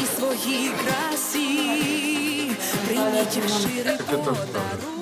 весну свої красі, прийміть щирий подарунок.